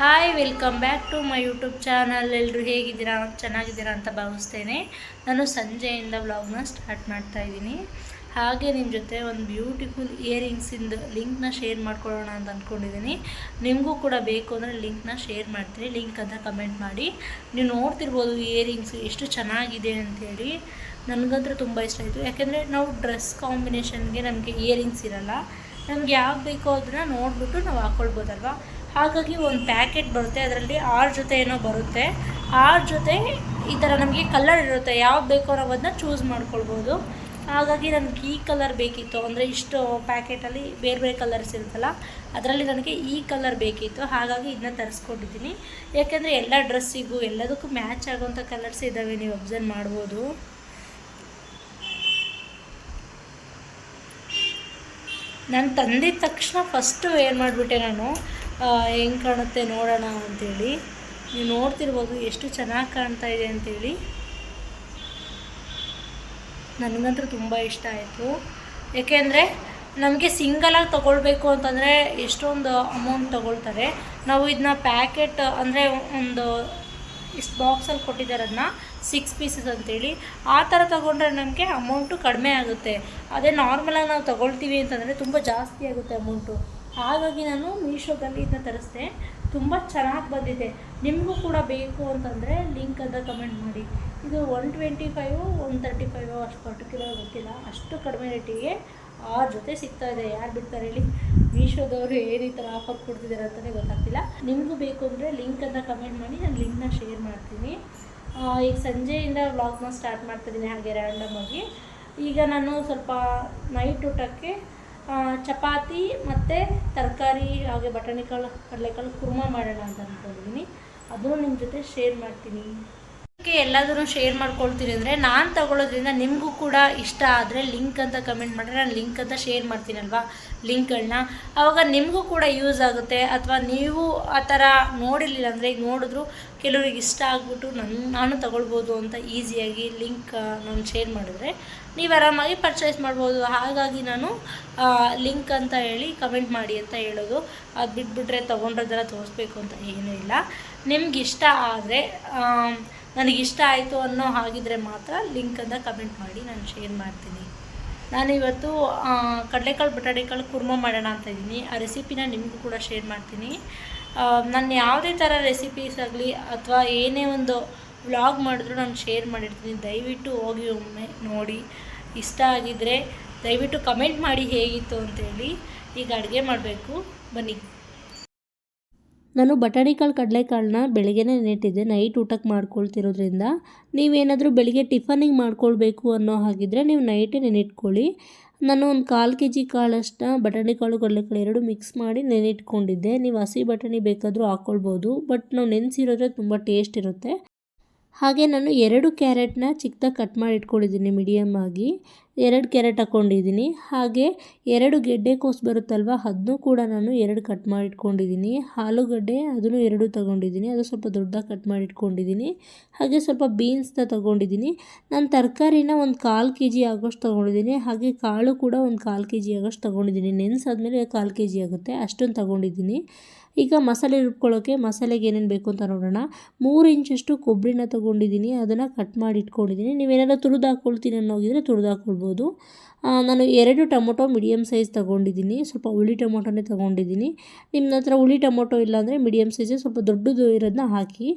Hi welcome back to my YouTube channel ಎಲ್ಲರೂ ಹೇಗಿದ್ದೀರಾ? ಚೆನ್ನಾಗಿದ್ದೀರಾ ಅಂತ ಭಾವಿಸ್ತೇನೆ. ನಾನು ಸಂಜೆಯಿಂದ ವ್ಲಾಗ್ನ ಸ್ಟಾರ್ಟ್ ಮಾಡ್ತಾ ಇದ್ದೀನಿ. ಹಾಗೆ ನಿಮ್ಮ ಜೊತೆ ಒಂದು ಬ್ಯೂಟಿಫುಲ್ ಇಯರಿಂಗ್ಸಿಂದ ಲಿಂಕ್ನ ಶೇರ್ ಮಾಡ್ಕೊಳ್ಳೋಣ ಅಂತ ಅಂದ್ಕೊಂಡಿದ್ದೀನಿ ನಿಮಗೂ ಕೂಡ ಬೇಕು ಅಂದರೆ ಲಿಂಕ್ನ ಶೇರ್ ಮಾಡ್ತೀನಿ. ಲಿಂಕ್ ಅಂತ ಕಮೆಂಟ್ ಮಾಡಿ. ನೀವು ನೋಡ್ತಿರ್ಬೋದು ಇಯರಿಂಗ್ಸ್ ಎಷ್ಟು ಚೆನ್ನಾಗಿದೆ ಅಂತೇಳಿ ನನಗಂತೂ ತುಂಬ ಇಷ್ಟ ಆಯಿತು. ಯಾಕೆಂದರೆ ನಾವು ಡ್ರೆಸ್ ಕಾಂಬಿನೇಷನ್ಗೆ ನಮಗೆ ಇಯರಿಂಗ್ಸ್ ಇರಲ್ಲ. ನಮ್ಗೆ ಯಾವ್ದು ಬೇಕೋ ಅದನ್ನ ನೋಡಿಬಿಟ್ಟು ನಾವು ಹಾಕ್ಕೊಳ್ಬೋದಲ್ವಾ ಹಾಗಾಗಿ ಒಂದು ಪ್ಯಾಕೆಟ್ ಬರುತ್ತೆ, ಅದರಲ್ಲಿ ಆರು ಜೊತೆ ಏನೋ ಬರುತ್ತೆ. ಆರು ಜೊತೆ ಈ ಥರ ನಮಗೆ ಕಲರ್ ಇರುತ್ತೆ, ಯಾವ್ದು ಬೇಕೋ ನಾವು ಅದನ್ನ ಚೂಸ್ ಮಾಡ್ಕೊಳ್ಬೋದು. ಹಾಗಾಗಿ ನನಗೆ ಈ ಕಲರ್ ಬೇಕಿತ್ತು. ಅಂದರೆ ಇಷ್ಟು ಪ್ಯಾಕೆಟಲ್ಲಿ ಬೇರೆ ಬೇರೆ ಕಲರ್ಸ್ ಇರುತ್ತಲ್ಲ, ಅದರಲ್ಲಿ ನನಗೆ ಈ ಕಲರ್ ಬೇಕಿತ್ತು. ಹಾಗಾಗಿ ಇದನ್ನ ತರಿಸ್ಕೊಂಡಿದ್ದೀನಿ. ಯಾಕೆಂದರೆ ಎಲ್ಲ ಡ್ರೆಸ್ಸಿಗೂ ಎಲ್ಲದಕ್ಕೂ ಮ್ಯಾಚ್ ಆಗೋಂಥ ಕಲರ್ಸ್ ಇದ್ದಾವೆ ನೀವು ಅಬ್ಸರ್ವ್ ಮಾಡ್ಬೋದು. ನಾನು ತಂದಿದ ತಕ್ಷಣ ಫಸ್ಟು ಏನು ಮಾಡಿಬಿಟ್ಟೆ ನಾನು ಹೆಂಗೆ ಕಾಣುತ್ತೆ ನೋಡೋಣ ಅಂತೇಳಿ. ನೀವು ನೋಡ್ತಿರ್ಬೋದು ಎಷ್ಟು ಚೆನ್ನಾಗಿ ಕಾಣ್ತಾ ಇದೆ ಅಂಥೇಳಿ ನನಗಂತೂ ತುಂಬ ಇಷ್ಟ ಆಯಿತು. ಏಕೆಂದರೆ ನಮಗೆ ಸಿಂಗಲಾಗಿ ತೊಗೊಳ್ಬೇಕು ಅಂತಂದರೆ ಎಷ್ಟೊಂದು ಅಮೌಂಟ್ ತೊಗೊಳ್ತಾರೆ. ನಾವು ಇದನ್ನ ಪ್ಯಾಕೆಟ್ ಅಂದರೆ ಒಂದು ಇಷ್ಟು ಬಾಕ್ಸಲ್ಲಿ ಕೊಟ್ಟಿದ್ದಾರೆ ಅದನ್ನ ಸಿಕ್ಸ್ ಪೀಸಸ್ ಅಂತೇಳಿ. ಆ ಥರ ತೊಗೊಂಡ್ರೆ ನಮಗೆ ಅಮೌಂಟು ಕಡಿಮೆ ಆಗುತ್ತೆ. ಅದೇ ನಾರ್ಮಲಾಗಿ ನಾವು ತೊಗೊಳ್ತೀವಿ ಅಂತಂದರೆ ತುಂಬ ಜಾಸ್ತಿ ಆಗುತ್ತೆ ಅಮೌಂಟು ಹಾಗಾಗಿ ನಾನು ಮೀಶೋದಲ್ಲಿ ಇದನ್ನ ತರಿಸ್ದೆ. ತುಂಬ ಚೆನ್ನಾಗಿ ಬಂದಿದೆ. ನಿಮಗೂ ಕೂಡ ಬೇಕು ಅಂತಂದರೆ ಲಿಂಕ್ ಅಂತ ಕಮೆಂಟ್ ಮಾಡಿ. ಇದು one twenty five one thirty five ಅಷ್ಟು ಪರ್ಟಿಕ್ಯುಲರ್ ಗೊತ್ತಿಲ್ಲ. ಅಷ್ಟು ಕಡಿಮೆ ರೇಟಿಗೆ ಆ ಜೊತೆ ಸಿಗ್ತಾ ಇದೆ. ಯಾರು ಬಿಡ್ತಾರೆ ಹೇಳಿ? ಮೀಶೋದವರು ಏನು ಈ ಥರ ಆಫರ್ ಕೊಡ್ತಿದ್ದಾರೆ ಅಂತಲೇ ಗೊತ್ತಾಗ್ತಿಲ್ಲ. ನಿಮಗೂ ಬೇಕು ಅಂದರೆ ಲಿಂಕ್ ಅಂತ ಕಮೆಂಟ್ ಮಾಡಿ, ನಾನು ಲಿಂಕ್ನ ಶೇರ್ ಮಾಡ್ತೀನಿ. ಈಗ ಸಂಜೆಯಿಂದ ವ್ಲಾಗ್ನ ಸ್ಟಾರ್ಟ್ ಮಾಡ್ತಿದ್ದೀನಿ ಹಾಗೆ ರ್ಯಾಂಡಮ್ ಆಗಿ. ಈಗ ನಾನು ಸ್ವಲ್ಪ ನೈಟ್ ಊಟಕ್ಕೆ ಚಪಾತಿ ಮತ್ತು ತರಕಾರಿ ಹಾಗೆ ಬಟಾಣಿಕಾಳು ಕಡಲೆಕಾಳು ಕುರ್ಮ ಮಾಡೋಣ ಅಂತ ಅಂದ್ಕೊಂಡಿದ್ದೀನಿ ಅದನ್ನು ನಿಮ್ಮ ಜೊತೆ ಶೇರ್ ಮಾಡ್ತೀನಿ. ಓಕೆ ಎಲ್ಲದನ್ನು ಶೇರ್ ಮಾಡ್ಕೊಳ್ತೀನಿ ಅಂದರೆ ನಾನು ತಗೊಳ್ಳೋದ್ರಿಂದ ನಿಮಗೂ ಕೂಡ ಇಷ್ಟ ಆದರೆ ಲಿಂಕ್ ಅಂತ ಕಮೆಂಟ್ ಮಾಡಿದ್ರೆ ನಾನು ಲಿಂಕ್ ಅಂತ ಶೇರ್ ಮಾಡ್ತೀನಲ್ವಾ? ಲಿಂಕ್ಗಳನ್ನ ಆವಾಗ ನಿಮಗೂ ಕೂಡ ಯೂಸ್ ಆಗುತ್ತೆ. ಅಥವಾ ನೀವು ಆ ಥರ ನೋಡಿರಲಿಲ್ಲ ಅಂದರೆ ಈಗ ನೋಡಿದ್ರು ಕೆಲವ್ರಿಗೆ ಇಷ್ಟ ಆಗ್ಬಿಟ್ಟು ನನ್ನ ನಾನು ತಗೊಳ್ಬೋದು ಅಂತ ಈಸಿಯಾಗಿ ಲಿಂಕ್ ನಾನು ಶೇರ್ ಮಾಡಿದ್ರೆ. ನೀವು ಆರಾಮಾಗಿ ಪರ್ಚೇಸ್ ಮಾಡ್ಬೋದು. ಹಾಗಾಗಿ ನಾನು ಲಿಂಕ್ ಅಂತ ಹೇಳಿ ಕಮೆಂಟ್ ಮಾಡಿ ಅಂತ ಹೇಳೋದು. ಅದು ಬಿಟ್ಬಿಟ್ರೆ ತೊಗೊಂಡ್ರದ್ದೆಲ್ಲ ತೋರಿಸ್ಬೇಕು ಅಂತ ಏನೂ ಇಲ್ಲ. ನಿಮ್ಗೆ ಇಷ್ಟ ಆದರೆ ನನಗಿಷ್ಟ ಆಯಿತು ಅನ್ನೋ ಹಾಗಿದ್ರೆ ಮಾತ್ರ ಲಿಂಕ್ ಅಂತ ಕಮೆಂಟ್ ಮಾಡಿ ನಾನು ಶೇರ್ ಮಾಡ್ತೀನಿ. ನಾನಿವತ್ತು ಕಡಲೆಕಾಳು, ಬಟಾಣಿಕಾಳು ಕುರ್ಮ ಮಾಡೋಣ ಅಂತ ಇದ್ದೀನಿ. ಆ ರೆಸಿಪಿನ ನಿಮಗೂ ಕೂಡ ಶೇರ್ ಮಾಡ್ತೀನಿ. ನಾನು ಯಾವುದೇ ಥರ ರೆಸಿಪೀಸ್ ಆಗಲಿ ಅಥವಾ ಏನೇ ಒಂದು ವ್ಲಾಗ್ ಮಾಡಿದ್ರು, ನಾನು ಶೇರ್ ಮಾಡಿರ್ತೀನಿ. ದಯವಿಟ್ಟು ಹೋಗಿ ಒಮ್ಮೆ ನೋಡಿ. ಇಷ್ಟ ಆಗಿದ್ದರೆ ದಯವಿಟ್ಟು ಕಮೆಂಟ್ ಮಾಡಿ ಹೇಗಿತ್ತು ಅಂತೇಳಿ ಈಗ ಅಡುಗೆ ಮಾಡಬೇಕು. ಬನ್ನಿ. ನಾನು ಬಟಾಣಿಕಾಳು ಕಡಲೆಕಾಳನ್ನ ಬೆಳಗ್ಗೆನೇ ನೆಟ್ಟಿದ್ದೆ. ನೈಟ್ ಊಟಕ್ಕೆ ಮಾಡ್ಕೊಳ್ತಿರೋದ್ರಿಂದ ನೀವೇನಾದರೂ ಬೆಳಿಗ್ಗೆ ಟಿಫನಿಗೆ ಮಾಡ್ಕೊಳ್ಬೇಕು ಅನ್ನೋ ಹಾಗಿದ್ರೆ ನೀವು ನೈಟೇ ನೆನೆಟ್ಕೊಳ್ಳಿ. ನಾನು ಒಂದು ಕಾಲು ಕೆ ಜಿ ಕಾಳಷ್ಟು ಬಟಾಣಿ ಕಾಳು ಕಡಲೆಕಾಳು ಎರಡು ಮಿಕ್ಸ್ ಮಾಡಿ ನೆನೆಟ್ಕೊಂಡಿದ್ದೆ. ನೀವು ಹಸಿ ಬಟಾಣಿ ಬೇಕಾದರೂ ಹಾಕ್ಕೊಳ್ಬೋದು ಬಟ್ ನಾವು ನೆನೆಸಿರೋದ್ರೆ ತುಂಬ ಟೇಸ್ಟ್ ಇರುತ್ತೆ. ಹಾಗೆ ನಾನು ಎರಡು ಕ್ಯಾರೆಟ್ನ ಚಿಕ್ಕದಾಗಿ ಕಟ್ ಮಾಡಿ ಇಟ್ಕೊಂಡಿದ್ದೀನಿ ಮೀಡಿಯಮ್ ಆಗಿ. ಎರಡು ಕ್ಯಾರೆಟ್ ಹಾಕ್ಕೊಂಡಿದ್ದೀನಿ ಹಾಗೆ ಎರಡು ಗೆಡ್ಡೆಕೋಸು ಬರುತ್ತಲ್ವ ಅದನ್ನೂ ಕೂಡ ನಾನು ಎರಡು ಕಟ್ ಮಾಡಿ ಇಟ್ಕೊಂಡಿದ್ದೀನಿ ಆಲೂಗಡ್ಡೆ ಅದನ್ನು ಎರಡು ತಗೊಂಡಿದ್ದೀನಿ. ಅದು ಸ್ವಲ್ಪ ದೊಡ್ಡದಾಗಿ ಕಟ್ ಮಾಡಿ ಇಟ್ಕೊಂಡಿದ್ದೀನಿ ಹಾಗೆ ಸ್ವಲ್ಪ ಬೀನ್ಸ್ನ ತಗೊಂಡಿದ್ದೀನಿ. ನಾನು ತರಕಾರಿನ ಒಂದು ಕಾಲು ಕೆ ಜಿ ಆಗೋಷ್ಟು ತೊಗೊಂಡಿದ್ದೀನಿ. ಹಾಗೆ ಕಾಳು ಕೂಡ ಒಂದು ಕಾಲು ಕೆ ಜಿ ಆಗೋಷ್ಟು ತೊಗೊಂಡಿದ್ದೀನಿ. ನೆನೆಸಾದ್ಮೇಲೆ ಕಾಲು ಕೆ ಜಿ ಆಗುತ್ತೆ. ಅಷ್ಟೊಂದು ತೊಗೊಂಡಿದ್ದೀನಿ. ಈಗ ಮಸಾಲೆ ರುಬ್ಕೊಳ್ಳೋಕ್ಕೆ ಮಸಾಲೆಗೆ ಏನೇನು ಬೇಕು ಅಂತ ನೋಡೋಣ. ಮೂರು ಇಂಚಷ್ಟು ಕೊಬ್ಬರಿನ ತೊಗೊಂಡಿದ್ದೀನಿ, ಅದನ್ನು ಕಟ್ ಮಾಡಿ ಇಟ್ಕೊಂಡಿದ್ದೀನಿ. ನೀವೇನಾದ್ರು ತುರಿದು ಹಾಕ್ಕೊಳ್ತೀನಿ ಅನ್ನೋಗಿದ್ರೆ ತುರಿದು ಹಾಕ್ಕೊಳ್ಬೋದು ನಾನು ಎರಡು ಟೊಮೊಟೊ ಮೀಡಿಯಮ್ ಸೈಜ್ ತೊಗೊಂಡಿದ್ದೀನಿ. ಸ್ವಲ್ಪ ಹುಳಿ ಟೊಮೊಟೊನೇ ತೊಗೊಂಡಿದ್ದೀನಿ. ನಿಮ್ಮ ಹತ್ರ ಹುಳಿ ಟೊಮೊಟೊ ಇಲ್ಲಾಂದರೆ ಮೀಡಿಯಮ್ ಸೈಜ್ ಸ್ವಲ್ಪ ದೊಡ್ಡದು ಇರೋದನ್ನ ಹಾಕಿ.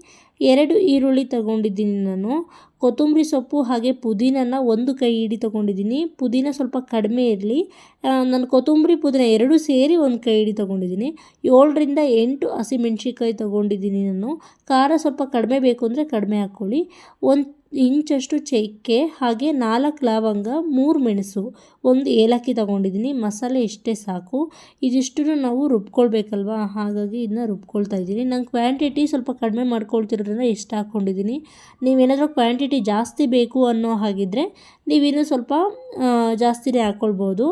ಎರಡು ಈರುಳ್ಳಿ ತೊಗೊಂಡಿದ್ದೀನಿ ನಾನು. ಕೊತ್ತಂಬರಿ ಸೊಪ್ಪು ಹಾಗೆ ಪುದೀನನ ಒಂದು ಕೈ ಹಿಡಿ ತೊಗೊಂಡಿದ್ದೀನಿ. ಪುದೀನ ಸ್ವಲ್ಪ ಕಡಿಮೆ ಇರಲಿ. ನಾನು ಕೊತ್ತಂಬರಿ ಪುದೀನ ಎರಡೂ ಸೇರಿ ಒಂದು ಕೈ ಹಿಡಿ ತೊಗೊಂಡಿದ್ದೀನಿ. ಏಳರಿಂದ ಎಂಟು ಹಸಿಮೆಣ್ಸಿಕಾಯಿ ತೊಗೊಂಡಿದ್ದೀನಿ ನಾನು. ಖಾರ ಸ್ವಲ್ಪ ಕಡಿಮೆ ಬೇಕು ಅಂದರೆ ಕಡಿಮೆ ಹಾಕ್ಕೊಳ್ಳಿ. ಒಂದು ಇಂಚಷ್ಟು ಚಕ್ಕೆ ಹಾಗೆ ನಾಲ್ಕು ಲವಂಗ, ಮೂರು ಮೆಣಸು, ಒಂದು ಏಲಕ್ಕಿ ತಗೊಂಡಿದ್ದೀನಿ. ಮಸಾಲೆ ಇಷ್ಟೇ ಸಾಕು. ಇದಿಷ್ಟನ್ನು ನಾವು ರುಬ್ಕೊಳ್ಬೇಕಲ್ವಾ? ಹಾಗಾಗಿ ಇದನ್ನ ರುಬ್ಕೊಳ್ತಾ ಇದ್ದೀನಿ. ನಂಗೆ ಕ್ವಾಂಟಿಟಿ ಸ್ವಲ್ಪ ಕಡಿಮೆ ಮಾಡ್ಕೊಳ್ತಿರೋದ್ರಿಂದ ಇಷ್ಟ ಹಾಕ್ಕೊಂಡಿದ್ದೀನಿ. ನೀವೇನಾದರೂ ಕ್ವಾಂಟಿಟಿ ಜಾಸ್ತಿ ಬೇಕು ಅನ್ನೋ ಹಾಗಿದ್ರೆ ನೀವಿನ್ನೂ ಸ್ವಲ್ಪ ಜಾಸ್ತಿನೇ ಹಾಕ್ಕೊಳ್ಬೋದು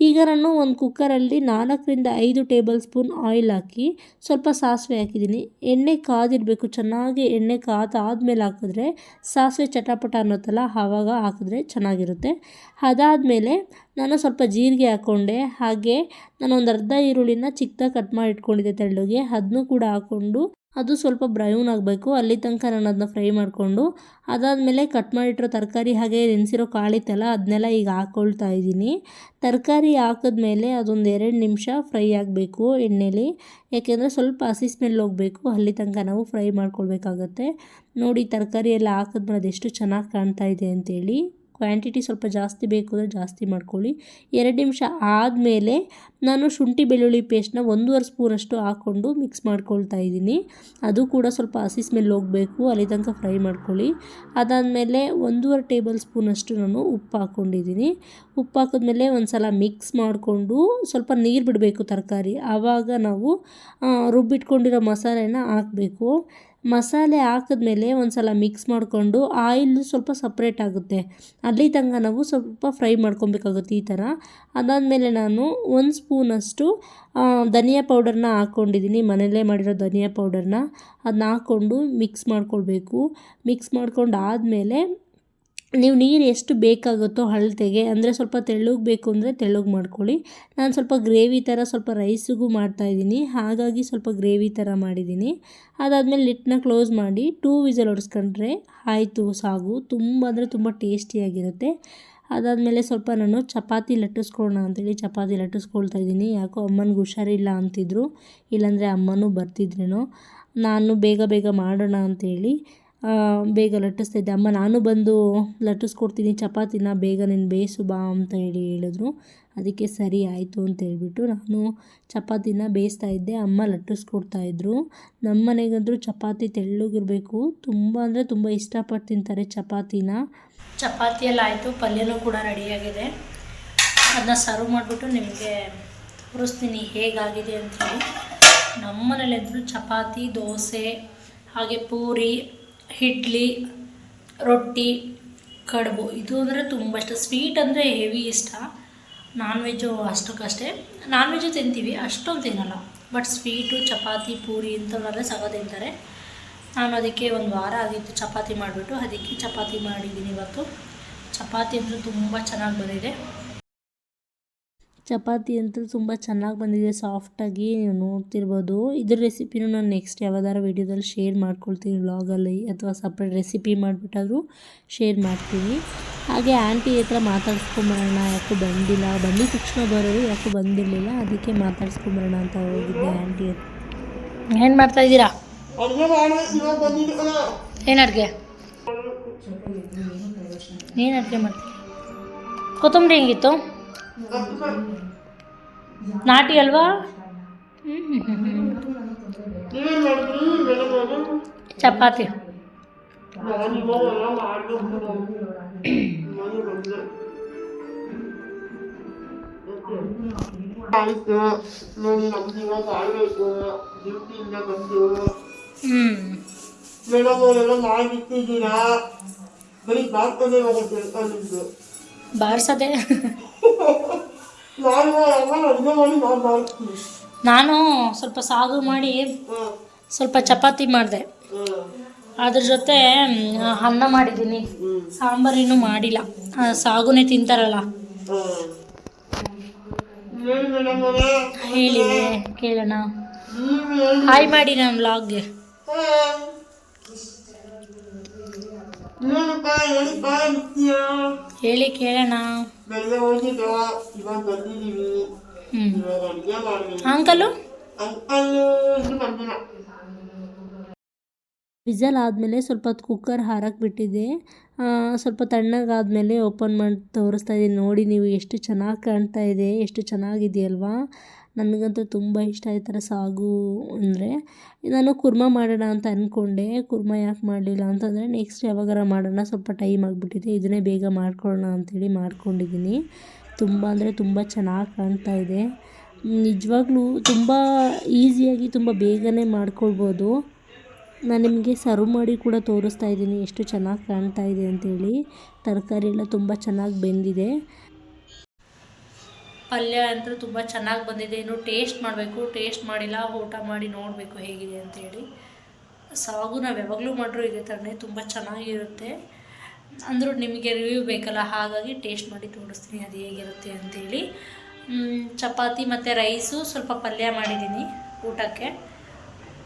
ಈಗ ನಾನು ಒಂದು ಕುಕ್ಕರಲ್ಲಿ ನಾಲ್ಕರಿಂದ ಐದು ಟೇಬಲ್ ಸ್ಪೂನ್ ಆಯಿಲ್ ಹಾಕಿ ಸ್ವಲ್ಪ ಸಾಸಿವೆ ಹಾಕಿದ್ದೀನಿ. ಎಣ್ಣೆ ಕಾದಿರಬೇಕು, ಚೆನ್ನಾಗಿ ಎಣ್ಣೆ ಕಾದಾದ್ಮೇಲೆ ಹಾಕಿದ್ರೆ ಸಾಸಿವೆ ಚಟಪಟ ಅನ್ನೋತ್ತಲ್ಲ, ಆವಾಗ ಹಾಕಿದ್ರೆ ಚೆನ್ನಾಗಿರುತ್ತೆ. ಅದಾದಮೇಲೆ ನಾನು ಸ್ವಲ್ಪ ಜೀರಿಗೆ ಹಾಕ್ಕೊಂಡೆ ಹಾಗೆ ನಾನು ಒಂದು ಅರ್ಧ ಈರುಳ್ಳಿನ ಚಿಕ್ಕದಾಗಿ ಕಟ್ ಮಾಡಿ ಇಟ್ಕೊಂಡಿದ್ದೆ ತೆಳ್ಳಗೆ. ಅದನ್ನೂ ಕೂಡ ಹಾಕ್ಕೊಂಡು ಅದು ಸ್ವಲ್ಪ ಬ್ರೌನ್ ಆಗಬೇಕು. ಅಲ್ಲಿ ತನಕ ನಾನು ಅದನ್ನ ಫ್ರೈ ಮಾಡಿಕೊಂಡು, ಅದಾದಮೇಲೆ ಕಟ್ ಮಾಡಿಟ್ಟಿರೋ ತರಕಾರಿ ಹಾಗೆ ನೆನೆಸಿರೋ ಕಾಳಿತ್ತಲ್ಲ ಅದನ್ನೆಲ್ಲ ಈಗ ಹಾಕ್ಕೊಳ್ತಾ ಇದ್ದೀನಿ. ತರಕಾರಿ ಹಾಕಿದ್ಮೇಲೆ ಅದೊಂದು ಎರಡು ನಿಮಿಷ ಫ್ರೈ ಆಗಬೇಕು ಎಣ್ಣೆಲಿ. ಯಾಕೆಂದರೆ ಸ್ವಲ್ಪ ಹಸಿ ಸ್ಮೆಲ್ ಹೋಗಬೇಕು. ಅಲ್ಲಿ ತನಕ ನಾವು ಫ್ರೈ ಮಾಡ್ಕೊಳ್ಬೇಕಾಗತ್ತೆ. ನೋಡಿ, ತರಕಾರಿ ಎಲ್ಲ ಹಾಕಿದ್ಮೇಲೆ ಅದೆಷ್ಟು ಚೆನ್ನಾಗಿ ಕಾಣ್ತಾ ಇದೆ ಅಂತೇಳಿ. ಕ್ವಾಂಟಿಟಿ ಸ್ವಲ್ಪ ಜಾಸ್ತಿ ಬೇಕು ಅಂದರೆ ಜಾಸ್ತಿ ಮಾಡ್ಕೊಳ್ಳಿ. ಎರಡು ನಿಮಿಷ ಆದಮೇಲೆ ನಾನು ಶುಂಠಿ ಬೆಳ್ಳುಳ್ಳಿ ಪೇಸ್ಟ್ನ ಒಂದೂವರೆ ಸ್ಪೂನಷ್ಟು ಹಾಕ್ಕೊಂಡು ಮಿಕ್ಸ್ ಮಾಡ್ಕೊಳ್ತಾ ಇದ್ದೀನಿ. ಅದು ಕೂಡ ಸ್ವಲ್ಪ ಹಸಿ ಸ್ಮೆಲ್ ಹೋಗಬೇಕು, ಅಲ್ಲಿ ತನಕ ಫ್ರೈ ಮಾಡ್ಕೊಳ್ಳಿ. ಅದಾದಮೇಲೆ ಒಂದೂವರೆ ಟೇಬಲ್ ಸ್ಪೂನಷ್ಟು ನಾನು ಉಪ್ಪು ಹಾಕ್ಕೊಂಡಿದ್ದೀನಿ. ಉಪ್ಪು ಹಾಕಿದ್ಮೇಲೆ ಒಂದು ಸಲ ಮಿಕ್ಸ್ ಮಾಡಿಕೊಂಡು ಸ್ವಲ್ಪ ನೀರು ಬಿಡಬೇಕು ತರಕಾರಿ. ಆವಾಗ ನಾವು ರುಬ್ಬಿಟ್ಕೊಂಡಿರೋ ಮಸಾಲೆನ ಹಾಕಬೇಕು. ಮಸಾಲೆ ಹಾಕಿದ್ಮೇಲೆ ಒಂದು ಸಲ ಮಿಕ್ಸ್ ಮಾಡಿಕೊಂಡು ಆಯಿಲ್ ಸ್ವಲ್ಪ ಸಪ್ರೇಟ್ ಆಗುತ್ತೆ. ಅಲ್ಲಿ ತನಕ ನಾವು ಸ್ವಲ್ಪ ಫ್ರೈ ಮಾಡ್ಕೊಬೇಕಾಗುತ್ತೆ ಈ ಥರ. ಅದಾದಮೇಲೆ ನಾನು ಒಂದು ಸ್ಪೂನಷ್ಟು ಧನಿಯಾ ಪೌಡರ್ನ ಹಾಕ್ಕೊಂಡಿದ್ದೀನಿ ಮನೆಯಲ್ಲೇ ಮಾಡಿರೋ ಧನಿಯಾ ಪೌಡರ್ನ ಅದನ್ನ ಹಾಕ್ಕೊಂಡು ಮಿಕ್ಸ್ ಮಾಡ್ಕೊಳ್ಬೇಕು. ಮಿಕ್ಸ್ ಮಾಡ್ಕೊಂಡು ಆದಮೇಲೆ ನೀವು ನೀರು ಎಷ್ಟು ಬೇಕಾಗುತ್ತೋ ಅಳತೆಗೆ ಅಂದರೆ ಸ್ವಲ್ಪ ತೆಳ್ಳಗೆ ಬೇಕು ಅಂದರೆ ತೆಳ್ಳಗೆ ಮಾಡ್ಕೊಳ್ಳಿ. ನಾನು ಸ್ವಲ್ಪ ಗ್ರೇವಿ ಥರ ಸ್ವಲ್ಪ ರೈಸಿಗೂ ಮಾಡ್ತಾಯಿದ್ದೀನಿ ಹಾಗಾಗಿ ಸ್ವಲ್ಪ ಗ್ರೇವಿ ಥರ ಮಾಡಿದ್ದೀನಿ. ಅದಾದಮೇಲೆ ಲಿಟ್ನ ಕ್ಲೋಸ್ ಮಾಡಿ ಟೂ ವಿಸಲ್ ಹೊಡೆಸ್ಕೊಂಡ್ರೆ ಆಯಿತು, ಸಾಗು. ತುಂಬ ಅಂದರೆ ತುಂಬ ಟೇಸ್ಟಿಯಾಗಿರುತ್ತೆ ಅದಾದಮೇಲೆ ಸ್ವಲ್ಪ ನಾನು ಚಪಾತಿ ಲಟ್ಟಿಸ್ಕೊಳ್ಳೋಣ ಅಂತೇಳಿ ಚಪಾತಿ ಲಟ್ಟಿಸ್ಕೊಳ್ತಾ ಇದ್ದೀನಿ. ಯಾಕೋ ಅಮ್ಮನಿಗೆ ಹುಷಾರಿಲ್ಲ ಅಂತಿದ್ರು. ಇಲ್ಲಾಂದರೆ ಅಮ್ಮನೂ ಬರ್ತಿದ್ರೇನೋ. ನಾನು ಬೇಗ ಬೇಗ ಮಾಡೋಣ ಅಂತೇಳಿ ಬೇಗ ಲಟ್ಟಿಸ್ತಾ ಇದ್ದೆ ಅಮ್ಮ, ನಾನು ಬಂದು ಲಟ್ಟಿಸ್ಕೊಡ್ತೀನಿ, ಚಪಾತಿನ ಬೇಗ ನೀನು ಬೇಯಿಸು, ಬಾ ಅಂತ ಹೇಳಿ ಹೇಳಿದ್ರು. ಅದಕ್ಕೆ ಸರಿ ಆಯಿತು ಅಂತ ಹೇಳಿಬಿಟ್ಟು ನಾನು ಚಪಾತಿನ ಬೇಯಿಸ್ತಾ ಇದ್ದೆ. ಅಮ್ಮ ಲಟ್ಟಿಸ್ಕೊಡ್ತಾ ಇದ್ದರು ನಮ್ಮ ಮನೆಗಂದರೂ ಚಪಾತಿ ತೆಳ್ಳಗಿರಬೇಕು. ತುಂಬ ಅಂದರೆ ತುಂಬ ಇಷ್ಟಪಟ್ಟು ತಿಂತಾರೆ ಚಪಾತಿನ. ಚಪಾತಿಯೆಲ್ಲ ಆಯಿತು, ಪಲ್ಯನೂ ಕೂಡ ರೆಡಿಯಾಗಿದೆ. ಅದನ್ನ ಸರ್ವ್ ಮಾಡಿಬಿಟ್ಟು ನಿಮಗೆ ತೋರಿಸ್ತೀನಿ ಹೇಗಾಗಿದೆ ಅಂತೇಳಿ ನಮ್ಮ ಮನೇಲಿ ಚಪಾತಿ, ದೋಸೆ, ಹಾಗೆ ಪೂರಿ ಇಡ್ಲಿ, ರೊಟ್ಟಿ, ಕಡುಬು. ಇದು ಅಂದರೆ ತುಂಬ ಇಷ್ಟ. ಸ್ವೀಟ್ ಅಂದರೆ ಹೆವಿ ಇಷ್ಟ. Non veg ಅಷ್ಟಕ್ಕಷ್ಟೇ. ನಾನ್ ವೆಜ್ಜು ತಿಂತೀವಿ, ಅಷ್ಟೊಂದು ತಿನ್ನಲ್ಲ. ಬಟ್ ಸ್ವೀಟು ಚಪಾತಿ, ಪೂರಿ ಇಂಥವನ್ನೆಲ್ಲ ಸಗ ತಿಂತಾರೆ. ನಾನು ಅದಕ್ಕೆ ಒಂದು ವಾರ ಆಗಿತ್ತು ಚಪಾತಿ ಮಾಡಿಬಿಟ್ಟು, ಅದಕ್ಕೆ ಚಪಾತಿ ಮಾಡಿದ್ದೀನಿ ಇವತ್ತು. ಚಪಾತಿ ಅಂದರೆ ತುಂಬ ಚೆನ್ನಾಗಿ ಬಂದಿದೆ. ಚಪಾತಿ ಅಂತೂ ತುಂಬ ಚೆನ್ನಾಗಿ ಬಂದಿದೆ ಸಾಫ್ಟಾಗಿ ನೀವು ನೋಡ್ತಿರ್ಬೋದು. ಇದ್ರ ರೆಸಿಪಿನೂ ನಾನು ನೆಕ್ಸ್ಟ್ ಯಾವ್ದಾದ್ರು ವೀಡಿಯೋದಲ್ಲಿ ಶೇರ್ ಮಾಡ್ಕೊಳ್ತೀನಿ ವ್ಲಾಗಲ್ಲಿ ಅಥವಾ ಸಪ್ರೇಟ್ ರೆಸಿಪಿ ಮಾಡಿಬಿಟ್ಟಾದರೂ ಶೇರ್ ಮಾಡ್ತೀನಿ. ಹಾಗೆ ಆಂಟಿ ಹತ್ರ ಮಾತಾಡ್ಸ್ಕೊಂಬರೋಣ ಯಾಕೋ ಬಂದಿಲ್ಲ. ಬಂದಿದ ತಕ್ಷಣ ಬರೋರು ಯಾಕೋ ಬಂದಿರಲಿಲ್ಲ. ಅದಕ್ಕೆ ಮಾತಾಡ್ಸ್ಕೊಂಬರೋಣ ಅಂತ ಹೋಗಿದ್ದೆ ಆಂಟಿ ಹತ್ರ. ಏನು ಮಾಡ್ತಾ ಇದ್ದೀರಾ? ಏನು ಅಡುಗೆ? ಏನು ಅಡುಗೆ ಮಾಡ್ತೀರಿ? ಕೊತ್ತಂಬರಿ ಹೆಂಗಿತ್ತು? ನಾಟಿ ಅಲ್ವಾ ಹ್ಞೂ ನೀವೇನು ಮಾಡಿದ್ರಿ ಬೆಳಗ್ಗೆ ಚಪಾತಿ ನಾನು ಇವಾಗೆಲ್ಲ ಮಾಡಬೇಕು ಮನೆ ಬಂದೆ ಆಯ್ತು ನೋಡಿ ನಮ್ದು ಇವಾಗ ಆಳ್ಬೇಕು ಡ್ಯೂಟಿಯಿಂದ ಬಂದು ಹ್ಞೂ ಮೇಡಮ್ ಅವರೆಲ್ಲ ಮಾಡಿಟ್ಟಿದ್ದೀರಾ ಬರೀ ಬಾರ್ಕೋದೇ ಹೋಗುತ್ತೆ ನಿಮ್ದು ಬಾರ್ಸದೆ ನಾನು ನಾನು ನಾನು ಸ್ವಲ್ಪ ಸಾಗು ಮಾಡಿ ಸ್ವಲ್ಪ ಚಪಾತಿ ಮಾಡಿದೆ. ಅದ್ರ ಜೊತೆ ಅನ್ನ ಮಾಡಿದ್ದೀನಿ. ಸಾಂಬಾರ್ ಸಾಂಬಾರು ಇನ್ನೂ ಮಾಡಿಲ್ಲ. ಸಾಗುನೇ ತಿಂತಾರಲ್ಲ. ಹೇಳಿ, ಕೇಳೋಣ. ಹಾಯ್ ಮಾಡಿ ನನ್ನ ವ್ಲಾಗ್ಗೆ ಹೇಳಿ, ಕೇಳೋಣ. ಇವಾಗ ಇವಾಗ ಅಡುಗೆ ಅಂಕಲು ವಿಜಲ್ ಇನ್ನೂ ಬಂದಿಲ್ಲ ವಿಸಲ್ ಆದಮೇಲೆ ಸ್ವಲ್ಪ ಹೊತ್ತು ಕುಕ್ಕರ್ ಹಾರಕ್ಕೆ ಬಿಟ್ಟಿದ್ದೆ ಸ್ವಲ್ಪ ತಣ್ಣಗಾದ್ಮೇಲೆ ಓಪನ್ ಮಾಡಿ ತೋರಿಸ್ತಾ ಇದ್ದೀನಿ. ನೋಡಿ ನೀವು ಎಷ್ಟು ಚೆನ್ನಾಗಿ ಕಾಣ್ತಾ ಇದೆ. ಎಷ್ಟು ಚೆನ್ನಾಗಿದೆಯಲ್ವಾ? ನನಗಂತೂ ತುಂಬ ಇಷ್ಟ ಈ ಥರ ಸಾಗು ಅಂದರೆ, ನಾನು ಕುರ್ಮ ಮಾಡೋಣ ಅಂತ ಅಂದ್ಕೊಂಡೆ ಕುರ್ಮ ಯಾಕೆ ಮಾಡಲಿಲ್ಲ ಅಂತಂದರೆ ನೆಕ್ಸ್ಟ್ ಯಾವಾಗಾರ ಮಾಡೋಣ, ಸ್ವಲ್ಪ ಟೈಮ್ ಆಗಿಬಿಟ್ಟಿದೆ, ಇದನ್ನೇ ಬೇಗ ಮಾಡ್ಕೊಳ್ಳೋಣ ಅಂಥೇಳಿ ಮಾಡ್ಕೊಂಡಿದ್ದೀನಿ ತುಂಬ ಅಂದರೆ ತುಂಬ ಚೆನ್ನಾಗಿ ಕಾಣ್ತಾ ಇದೆ. ನಿಜವಾಗ್ಲೂ ತುಂಬ ಈಸಿಯಾಗಿ ತುಂಬ ಬೇಗನೆ ಮಾಡ್ಕೊಳ್ಬೋದು. ನಾನು ನಿಮಗೆ ಸರ್ವ್ ಮಾಡಿ ಕೂಡ ತೋರಿಸ್ತಾ ಇದ್ದೀನಿ ಎಷ್ಟು ಚೆನ್ನಾಗಿ ಕಾಣ್ತಾ ಇದೆ ಅಂಥೇಳಿ ತರಕಾರಿ ಎಲ್ಲ ತುಂಬ ಚೆನ್ನಾಗಿ ಬೆಂದಿದೆ. ಪಲ್ಯ ಅಂತೂ ತುಂಬ ಚೆನ್ನಾಗಿ ಬಂದಿದೆ. ಇನ್ನು ಟೇಸ್ಟ್ ಮಾಡಬೇಕು ಟೇಸ್ಟ್ ಮಾಡಿಲ್ಲ ಊಟ ಮಾಡಿ ನೋಡಬೇಕು ಹೇಗಿದೆ ಅಂತೇಳಿ ಸಾಗು ನಾವು ಯಾವಾಗಲೂ ಮಾಡ್ರು ಇದೇ ಥರನೇ ತುಂಬ ಚೆನ್ನಾಗಿರುತ್ತೆ. ಅಂದರೂ ನಿಮಗೆ ರಿವ್ಯೂ ಬೇಕಲ್ಲ ಹಾಗಾಗಿ ಟೇಸ್ಟ್ ಮಾಡಿ ತೋರಿಸ್ತೀನಿ ಅದು ಹೇಗಿರುತ್ತೆ ಅಂತೇಳಿ ಮ್, ಚಪಾತಿ ಮತ್ತು ರೈಸು ಸ್ವಲ್ಪ ಪಲ್ಯ ಮಾಡಿದ್ದೀನಿ ಊಟಕ್ಕೆ.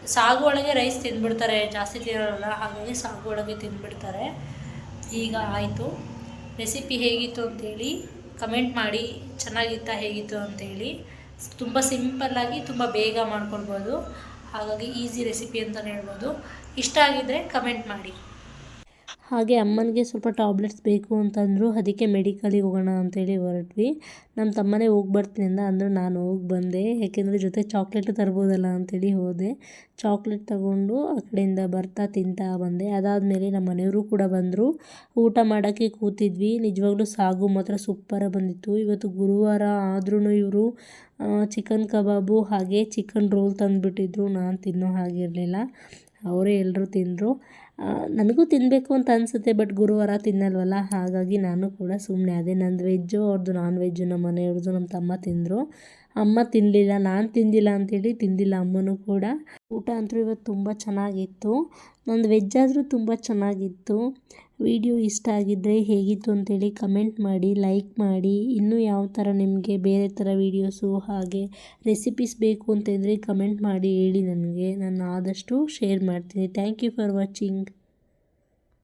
ಸಾಗು ಒಳಗೆ ರೈಸ್ ತಿಂದ್ಬಿಡ್ತಾರೆ ಜಾಸ್ತಿ ತಿನ್ನೋಲ್ಲ ಹಾಗಾಗಿ ಸಾಗು ಒಳಗೆ ತಿಂದ್ಬಿಡ್ತಾರೆ ಈಗ ಆಯಿತು. ರೆಸಿಪಿ ಹೇಗಿತ್ತು ಅಂತೇಳಿ ಕಮೆಂಟ್ ಮಾಡಿ ಚೆನ್ನಾಗಿತ್ತಾ ಹೇಗಿತ್ತು ಅಂತೇಳಿ. ತುಂಬ ಸಿಂಪಲ್ಲಾಗಿ ತುಂಬ ಬೇಗ ಮಾಡ್ಕೊಳ್ಬೋದು. ಹಾಗಾಗಿ ಈಸಿ ರೆಸಿಪಿ ಅಂತಲೇ ಹೇಳ್ಬೋದು. ಇಷ್ಟ ಆಗಿದ್ದರೆ ಕಮೆಂಟ್ ಮಾಡಿ. ಹಾಗೆ ಅಮ್ಮನಿಗೆ ಸ್ವಲ್ಪ ಟ್ಯಾಬ್ಲೆಟ್ಸ್ ಬೇಕು ಅಂತಂದರು, ಅದಕ್ಕೆ ಮೆಡಿಕಲಿಗೆ ಹೋಗೋಣ ಅಂತೇಳಿ ಹೊರಟ್ವಿ. ನಮ್ಮ ತಮ್ಮನೇ ಹೋಗಿ ಬರ್ತೀನಿ ಅಂದ ಅಂದರು, ನಾನು ಹೋಗಿ ಬಂದೆ. ಯಾಕೆಂದರೆ ಜೊತೆ ಚಾಕ್ಲೇಟು ತರ್ಬೋದಲ್ಲ ಅಂತೇಳಿ ಹೋದೆ. ಚಾಕ್ಲೇಟ್ ತಗೊಂಡು ಆ ಕಡೆಯಿಂದ ಬರ್ತಾ ತಿಂತಾ ಬಂದೆ. ಅದಾದಮೇಲೆ ನಮ್ಮ ಮನೆಯವರು ಕೂಡ ಬಂದರು. ಊಟ ಮಾಡೋಕ್ಕೆ ಕೂತಿದ್ವಿ. ನಿಜವಾಗ್ಲೂ ಸಾಗು ಮಾತ್ರ ಸೂಪರಾಗಿ ಬಂದಿತ್ತು. ಇವತ್ತು ಗುರುವಾರ ಆದ್ರೂ ಇವರು ಚಿಕನ್ ಕಬಾಬು ಹಾಗೆ ಚಿಕನ್ ರೋಲ್ ತಂದುಬಿಟ್ಟಿದ್ರು. ನಾನು ತಿನ್ನೋ ಹಾಗಿರಲಿಲ್ಲ. ಅವರೇ ಎಲ್ಲರೂ ತಿಂದರು. ನನಗೂ ತಿನ್ನಬೇಕು ಅಂತ ಅನಿಸುತ್ತೆ ಬಟ್ ಗುರುವಾರ ತಿನ್ನಲ್ವಲ್ಲ? ಹಾಗಾಗಿ ನಾನು ಕೂಡ ಸುಮ್ಮನೆ ಅದೇ. ನಂದು ವೆಜ್ಜು ಅವ್ರದ್ದು ನಾನ್ ವೆಜ್ಜು ನಮ್ಮ ಮನೆಯವ್ರದ್ದು ನಮ್ಮ ತಮ್ಮ ತಿಂದರು. ಅಮ್ಮ ತಿನ್ನಲಿಲ್ಲ ನಾನು ತಿಂದಿಲ್ಲ ಅಂತೇಳಿ ತಿಂದಿಲ್ಲ ಅಮ್ಮನೂ ಕೂಡ. ಊಟ ಅಂತೂ ಇವತ್ತು ತುಂಬ ಚೆನ್ನಾಗಿತ್ತು. ನಂದು ವೆಜ್ ಆದರೂ ತುಂಬ ಚೆನ್ನಾಗಿತ್ತು. ವಿಡಿಯೋ ಇಷ್ಟ ಆಗಿದ್ದರೆ ಹೇಗಿತ್ತು ಅಂತೇಳಿ ಕಮೆಂಟ್ ಮಾಡಿ ಲೈಕ್ ಮಾಡಿ. ಇನ್ನೂ ಯಾವ ಥರ ನಿಮಗೆ ಬೇರೆ ಥರ ವೀಡಿಯೋಸು ಹಾಗೆ ರೆಸಿಪೀಸ್ ಬೇಕು ಅಂತಂದರೆ ಕಮೆಂಟ್ ಮಾಡಿ ಹೇಳಿ ನನಗೆ. ನಾನು ಆದಷ್ಟು ಶೇರ್ ಮಾಡ್ತೀನಿ. Thank you for watching